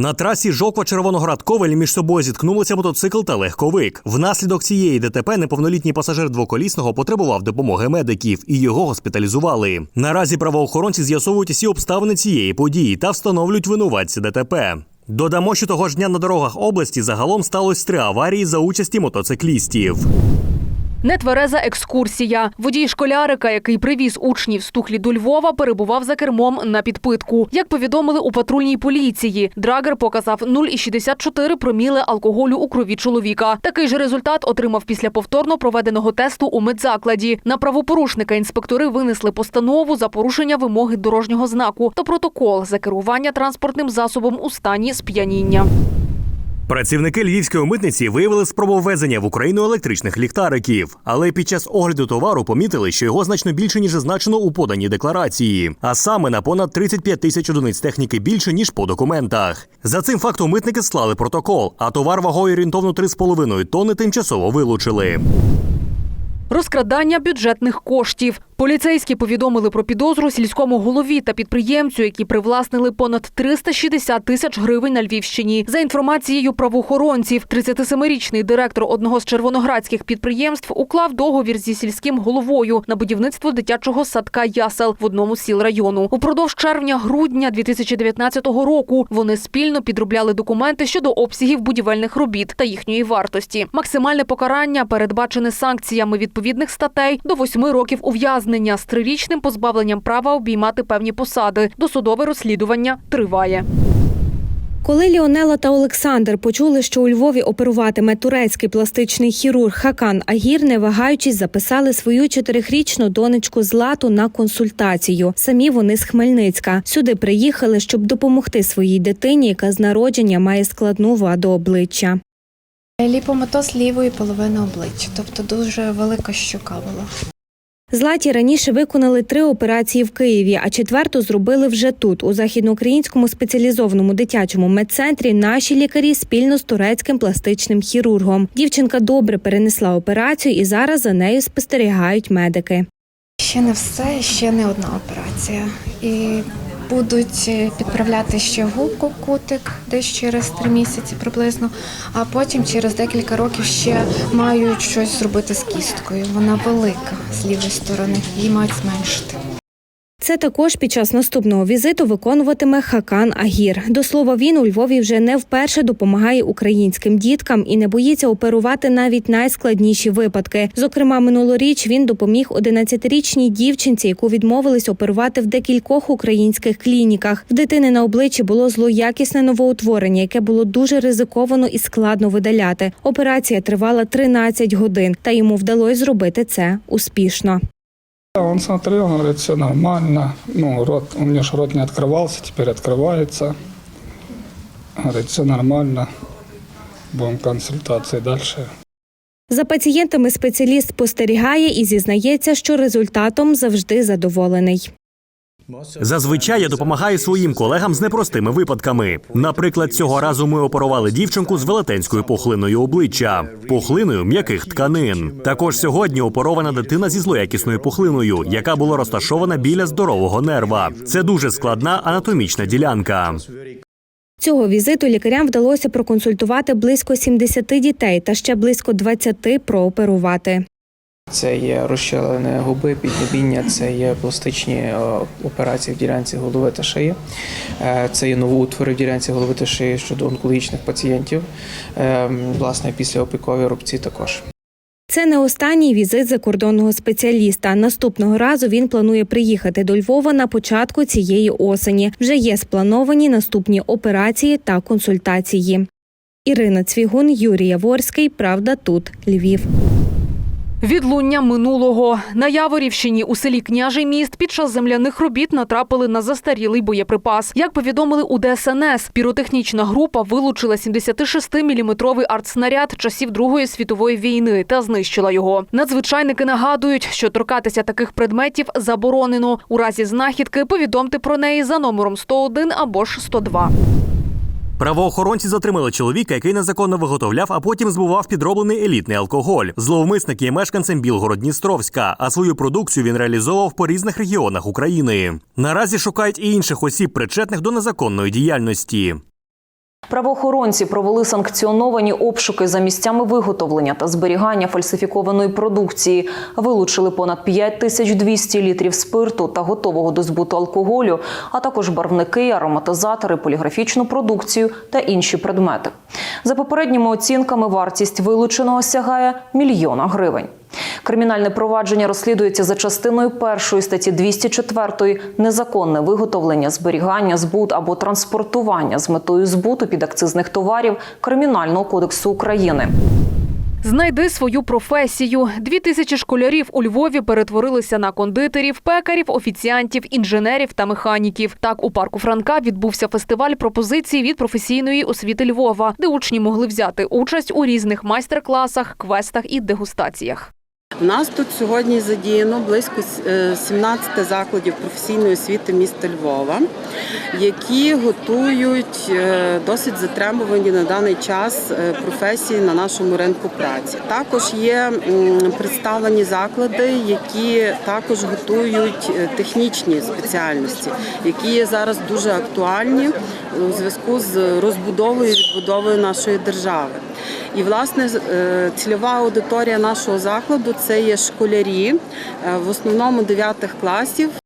На трасі Жовква-Червоноград Ковель між собою зіткнулися мотоцикл та легковик. Внаслідок цієї ДТП неповнолітній пасажир двоколісного потребував допомоги медиків і його госпіталізували. Наразі правоохоронці з'ясовують усі обставини цієї події та встановлюють винуватця ДТП. Додамо, що того ж дня на дорогах області загалом сталося три аварії за участі мотоциклістів. Нетвереза екскурсія. Водій школярика, який привіз учнів з Тухлі до Львова, перебував за кермом на підпитку. Як повідомили у патрульній поліції, драгер показав 0,64 проміли алкоголю у крові чоловіка. Такий же результат отримав після повторно проведеного тесту у медзакладі. На правопорушника інспектори винесли постанову за порушення вимоги дорожнього знаку та протокол за керування транспортним засобом у стані сп'яніння. Працівники львівської митниці виявили спробу ввезення в Україну електричних ліхтариків, але під час огляду товару помітили, що його значно більше ніж зазначено у поданій декларації, а саме на понад 35 тисяч одиниць техніки більше ніж по документах. За цим фактом митники склали протокол, а товар вагою орієнтовно 3,5 тонни тимчасово вилучили. Розкрадання бюджетних коштів. Поліцейські повідомили про підозру сільському голові та підприємцю, які привласнили понад 360 тисяч гривень на Львівщині. За інформацією правоохоронців, 37-річний директор одного з червоноградських підприємств уклав договір зі сільським головою на будівництво дитячого садка Ясел в одному з сіл району. Упродовж червня-грудня 2019 року вони спільно підробляли документи щодо обсягів будівельних робіт та їхньої вартості. Максимальне покарання передбачене санкціями відповідних статей до восьми років ув'язнення з трирічним позбавленням права обіймати певні посади. Досудове розслідування триває. Коли Ліонела та Олександр почули, що у Львові оперуватиме турецький пластичний хірург Хакан Агір, не вагаючись, записали свою чотирихрічну донечку Злату на консультацію. Самі вони з Хмельницька. Сюди приїхали, щоб допомогти своїй дитині, яка з народження має складну ваду обличчя. Ліпоматоз лівої половини обличчя, тобто дуже велика щука була. Златі раніше виконали три операції в Києві, а четверту зробили вже тут, у західноукраїнському спеціалізованому дитячому медцентрі. Наші лікарі спільно з турецьким пластичним хірургом. Дівчинка добре перенесла операцію і зараз за нею спостерігають медики. Ще не все, ще не одна операція. І будуть е, підправляти ще губку кутик десь через три місяці приблизно, а потім через декілька років ще мають щось зробити з кісткою. Вона велика з лівої сторони, її мають зменшити. Це також під час наступного візиту виконуватиме Хакан Агір. До слова, він у Львові вже не вперше допомагає українським діткам і не боїться оперувати навіть найскладніші випадки. Зокрема, минулоріч він допоміг 11-річній дівчинці, яку відмовились оперувати в декількох українських клініках. В дитини на обличчі було злоякісне новоутворення, яке було дуже ризиковано і складно видаляти. Операція тривала 13 годин, та йому вдалося зробити це успішно. Он смотрел, он говорит, все нормально. Ну, рот, у меня же рот не открывался, теперь открывается. Говорит, все нормально. Будем консультации дальше. За пацієнтами спеціаліст спостерігає і зізнається, що результатом завжди задоволений. Зазвичай я допомагаю своїм колегам з непростими випадками. Наприклад, цього разу ми оперували дівчинку з велетенською пухлиною обличчя, пухлиною м'яких тканин. Також сьогодні оперована дитина зі злоякісною пухлиною, яка була розташована біля здорового нерва. Це дуже складна анатомічна ділянка. Цього візиту лікарям вдалося проконсультувати близько 70 дітей та ще близько 20 прооперувати. Це є розщелини губи, піднебіння, це є пластичні е, операції в ділянці голови та шиї, Е, це є новоутвори в ділянці голови та шиї щодо онкологічних пацієнтів. Е, Власне, післяопікові рубці також. Це не останній візит закордонного спеціаліста. Наступного разу він планує приїхати до Львова на початку цієї осені. Вже є сплановані наступні операції та консультації. Ірина Цвігун, Юрій Яворський. Правда, тут Львів. Відлуння минулого на Яворівщині у селі Княжий міст під час земляних робіт натрапили на застарілий боєприпас. Як повідомили у ДСНС, піротехнічна група вилучила 76-мм артснаряд часів Другої світової війни та знищила його. Надзвичайники нагадують, що торкатися таких предметів заборонено. У разі знахідки повідомте про неї за номером 101 або ж 102. Правоохоронці затримали чоловіка, який незаконно виготовляв, а потім збував підроблений елітний алкоголь. Зловмисник є мешканцем Білгород-Дністровська, а свою продукцію він реалізовував по різних регіонах України. Наразі шукають і інших осіб, причетних до незаконної діяльності. Правоохоронці провели санкціоновані обшуки за місцями виготовлення та зберігання фальсифікованої продукції. Вилучили понад 5200 літрів спирту та готового до збуту алкоголю, а також барвники, ароматизатори, поліграфічну продукцію та інші предмети. За попередніми оцінками, вартість вилученого сягає мільйона гривень. Кримінальне провадження розслідується за частиною першої статті 204 незаконне виготовлення, зберігання, збут або транспортування з метою збуту підакцизних товарів Кримінального кодексу України. Знайди свою професію. Дві тисячі школярів у Львові перетворилися на кондитерів, пекарів, офіціантів, інженерів та механіків. Так у парку Франка відбувся фестиваль пропозицій від професійної освіти Львова, де учні могли взяти участь у різних майстер-класах, квестах і дегустаціях. У нас тут сьогодні задіяно близько е, 17 закладів професійної освіти міста Львова, які готують е, досить затребувані на даний час е, професії на нашому ринку праці. Також є представлені заклади, які також готують е, технічні спеціальності, які є зараз дуже актуальні у зв'язку з розбудовою і відбудовою нашої держави. І власне е, цільова аудиторія нашого закладу це є школярі, е, в основному 9 класів